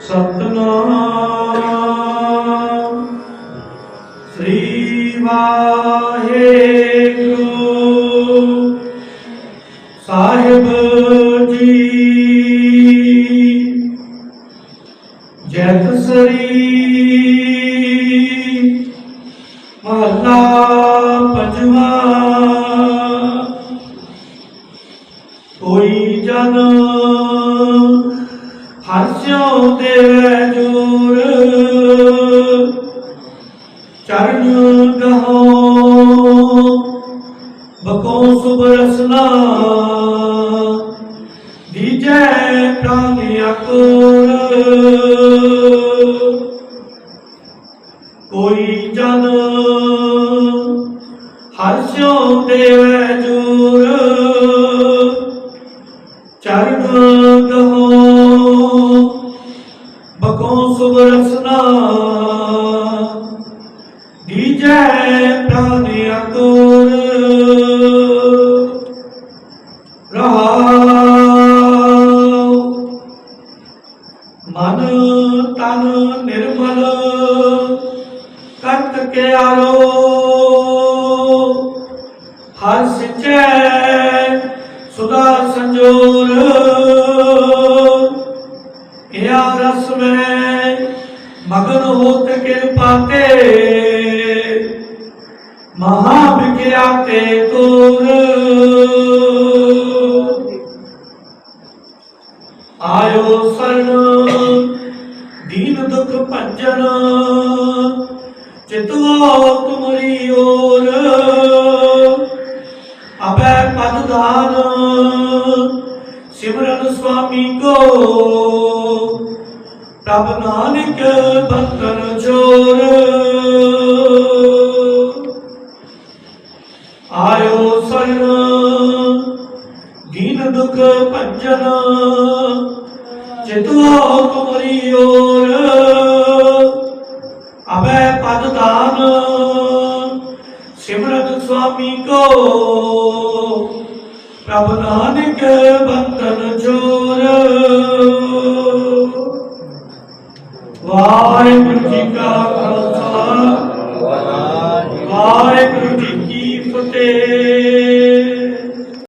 ਸਤਨਾਮ। ਸ੍ਰੀ ਵਾਹਿਗੁਰੂ। ਸਾਹਿਬ ਜੀ। ਜੈਤ ਸਰੀ। ਮਹਲਾ ਪੰਜਵਾ। ਕੋਈ ਜਨ ਹਰਸਿਓ ਦੇਵੈ ਜੋਰ। ਚਰਨ ਗਹੋ ਬਕੋ ਸੁਬਰਸਨਾ ਦੀਜੈ ਪ੍ਰਾਨ ਅਕੁਰ। ਕੋਈ ਜਨ ਹਰਸਿਓ ਦੇਵੈ ਜੋਰ। ਚਰਨ ਗਹੋ ਮਗਨ ਹੋਤ ਕਿਰਪਾ ਤੇ ਮਹਾ ਵਿਖਿਆਤੇ ਤੁਰ। ਆਇਓ ਸਰਣ ਦੀਨ ਦੁਖ ਭੰਜਨ ਚਿਤਵੋ ਤੁਮਰੀ ਓਰ। ਅਬੈ ਪਦ ਦਾਨ, ਸਿਮਰਨ ਸੁਆਮੀ ਕੋ। ਪ੍ਰਭ ਨਾਨਕ ਬੰਧਨ ਚੋਰ ਗੁਰਮੁਖ ਭਜਨ, ਚਿਤੋ ਕੁਮਰੀ ਓਰ ਅਬੈ ਪਦ ਦਾਨ ਸਿਮਰਤ ਸੁਆਮੀ ਕੋ। ਪ੍ਰਭ ਨਾਨਕ ਬੰਧਨ ਜੋਰ ਵਾਹਿਗੁਰੂ ਜੀ ਕਾ ਖਾਲਸਾ। ਵਾਹਿਗੁਰੂ ਜੀ ਕੀ ਫਤਿਹ।